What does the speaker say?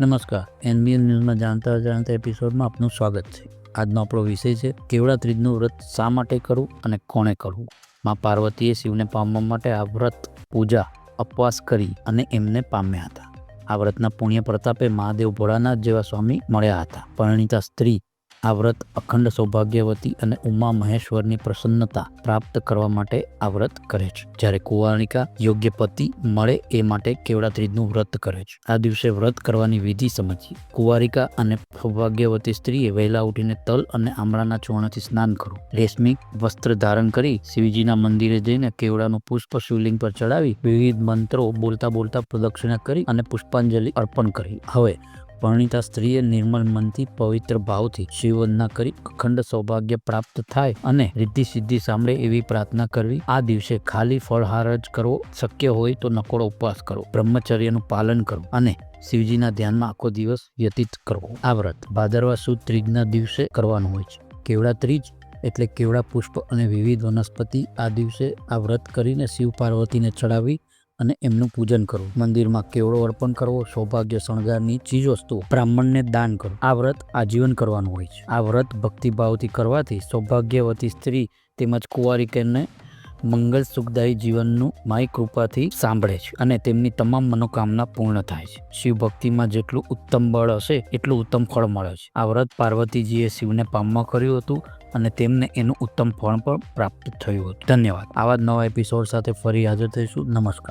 નમસ્કાર. એનબીએન ન્યૂઝમાં જાણતા જાણતા એપિસોડમાં આપનું સ્વાગત છે. આજનો આપણો વિષય છે, કેવડા ત્રીજનું વ્રત શા માટે કરવું અને કોણે કરવું? માં પાર્વતીએ શિવને પામવા માટે આ વ્રત, પૂજા અપવાસ કરી અને એમને પામ્યા હતા. આ વ્રતના પુણ્ય પ્રતાપે મહાદેવ ભોળાનાથ જેવા સ્વામી મળ્યા હતા. પરિણીતા સ્ત્રી આ વ્રત અખંડ સૌભાગ્યવતી અને ઉમા મહેશ્વરની પ્રસન્નતા પ્રાપ્ત કરવા માટે આ વ્રત કરે છે. જ્યારે કુંવારિકા યોગ્ય પતિ મળે એ માટે કેવડા ત્રીજનું વ્રત કરે છે. આ દિવસે વ્રત કરવાની વિધિ સમજીએ. કુંવારિકા અને સૌભાગ્યવતી સ્ત્રીએ વહેલા ઉઠીને તલ અને આમળાના ચૂર્ણથી સ્નાન કરવું. રેશમી વસ્ત્ર ધારણ કરી શિવજીના મંદિરે જઈને કેવડાનું પુષ્પ શિવલિંગ પર ચડાવી વિવિધ મંત્રો બોલતા બોલતા પ્રદક્ષિણા કરી અને પુષ્પાંજલિ અર્પણ કરી. હવે પરણિતા સ્ત્રીએ નિર્મલ મનથી પવિત્ર ભાવથી શિવવંદના કરી અખંડ સૌભાગ્ય પ્રાપ્ત થાય અને રિદ્ધિ સિદ્ધિ સાંભળે એવી પ્રાર્થના કરવી. આ દિવસે ખાલી ફળહાર જ કરવો શક્ય હોય તો નકોડો ઉપવાસ કરો બ્રહ્મચર્યનું પાલન કરો અને શિવજીના ધ્યાનમાં આખો દિવસ વ્યતીત કરવો. આ વ્રત ભાદરવા સુદ ત્રીજના દિવસે કરવાનું હોય છે. કેવડા ત્રીજ એટલે કેવડા પુષ્પ અને વિવિધ વનસ્પતિ આ દિવસે આ વ્રત કરીને શિવ પાર્વતીને ચડાવી અને એમનું પૂજન કરવું મંદિરમાં કેવડો અર્પણ કરવો? સૌભાગ્ય શણગારની ચીજ વસ્તુઓ. બ્રાહ્મણને દાન કરવું આ વ્રત આજીવન કરવાનું હોય છે. આ વ્રત ભક્તિભાવથી કરવાથી સૌભાગ્યવતી સ્ત્રી તેમજ કુંવારિકેને મંગલ સુખદાયી જીવનનું માય કૃપાથી સાંભળે છે અને તેમની તમામ મનોકામના પૂર્ણ થાય છે. શિવ ભક્તિમાં જેટલું ઉત્તમ બળ હશે, એટલું ઉત્તમ ફળ મળે છે. આ વ્રત પાર્વતીજીએ શિવને પામમાં કર્યું હતું અને તેમને એનું ઉત્તમ ફળ પણ પ્રાપ્ત થયું હતું. ધન્યવાદ. આવા જ નવા એપિસોડ સાથે ફરી હાજર થઈશું. નમસ્કાર.